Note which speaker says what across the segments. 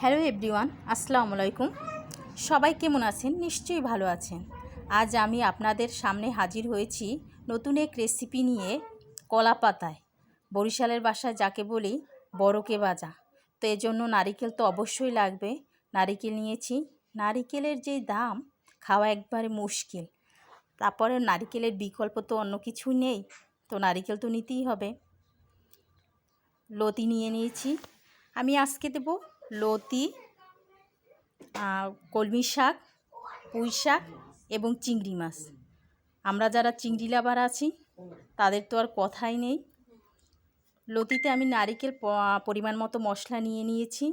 Speaker 1: Hello everyone, আসসালামু আলাইকুম। সবাই কেমন আছেন? নিশ্চয়ই ভালো আছেন। আজ আমি আপনাদের সামনে হাজির হয়েছি নতুন এক রেসিপি নিয়ে কলা পাতায়। বরিশালের বাসায় যাকে বলি, বড়কে বাজা তো এর জন্য নারিকেল তো অবশ্যই লাগবে। নারিকেল নিয়েছি। নারিকেলের যে দাম, খাওয়া একবারে মুশকিল। তারপরে নারিকেলের বিকল্প তো অন্য কিছু নেই। তো নারিকেল তো নিতেই হবে। লতি নিয়ে নিয়েছি। আমি আজকে দেবো লতি কলমি শাক, পুঁই শাক এবং চিংড়ি মাছ। আমরা যারা চিংড়ি লাভার আছি, তাদের তো আর কথাই নেই। লতিতে আমি নারিকেল পরিমাণ মতো মশলা নিয়ে নিয়েছি।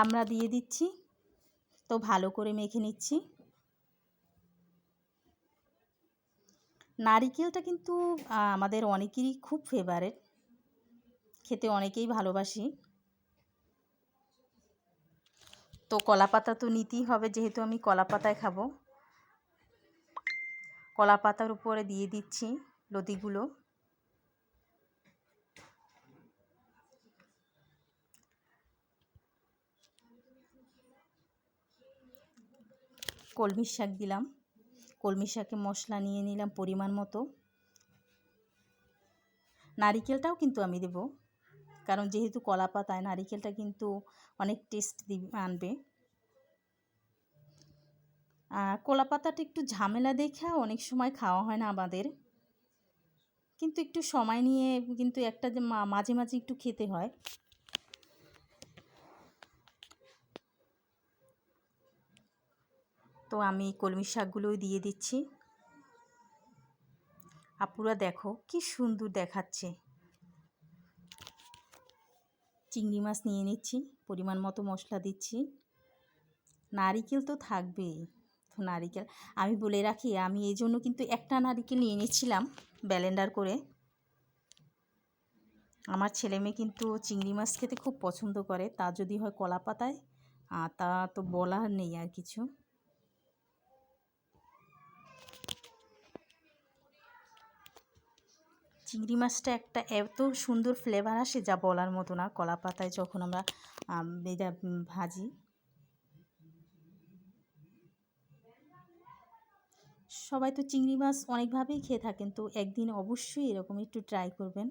Speaker 1: আমরা দিয়ে দিচ্ছি। তো ভালো করে মেখে নিচ্ছি। নারিকেলটা কিন্তু আমাদের অনেকেরই খুব ফেভারেট খেতে অনেকেই ভালোবাসি। তো কলা পাতা তো নিতেই হবে, যেহেতু আমি কলা পাতায় খাব। কলা পাতার উপরে দিয়ে দিচ্ছি লতিগুলো। কলমির শাক দিলাম। কলমি শাকে মশলা নিয়ে নিলাম পরিমাণ মতো। নারিকেলটাও কিন্তু আমি দেবো। কারণ যেহেতু কলা পাতায় নারিকেলটা কিন্তু অনেক টেস্ট আনবে। কলা পাতাটা একটু ঝামেলা দেখে অনেক সময় খাওয়া হয় না আমাদের। কিন্তু একটু সময় নিয়ে কিন্তু একটা মাঝে মাঝে একটু খেতে হয়। তো আমি কলমি শাকগুলোই দিয়ে দিচ্ছি। আপুরা দেখো কি সুন্দর দেখাচ্ছে। চিংড়ি মাছ নিয়ে নিচ্ছি, পরিমাণ মতো মশলা দিচ্ছি। নারিকেল তো থাকবেই। তো নারিকেল, আমি বলে রাখি, আমি এই জন্য কিন্তু একটা নারিকেল নিয়ে নিচ্ছিলাম ব্যালেন্ডার করে। আমার ছেলে মেয়ে কিন্তু চিংড়ি মাছ খেতে খুব পছন্দ করে তা যদি হয় কলা পাতায় তা তো বলার নেই আর কিছু। চিংড়ি মাছটা একটা এত সুন্দর ফ্লেভার আসে যা বলার মতো না। কলা পাতায় যখন আমরা এটা ভাজি সবাই তো চিংড়ি মাছ অনেকভাবেই খেয়ে থাকেন, তো একদিন অবশ্যই এরকম একটু ট্রাই করবেন।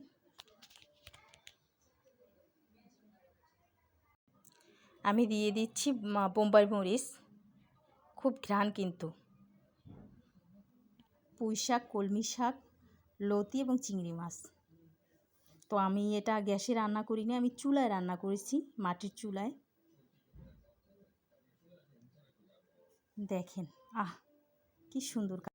Speaker 1: আমি দিয়ে দিচ্ছি বোম্বাই মরিচ। খুব ঘ্রাণ কিন্তু। পুঁই শাক কলমি শাক লতি এবং চিংড়ি মাছ। তো আমি এটা গ্যাসে রান্না করিনি, আমি চুলায় রান্না করেছি, মাটির চুলায়। দেখেন, আহ, কি সুন্দর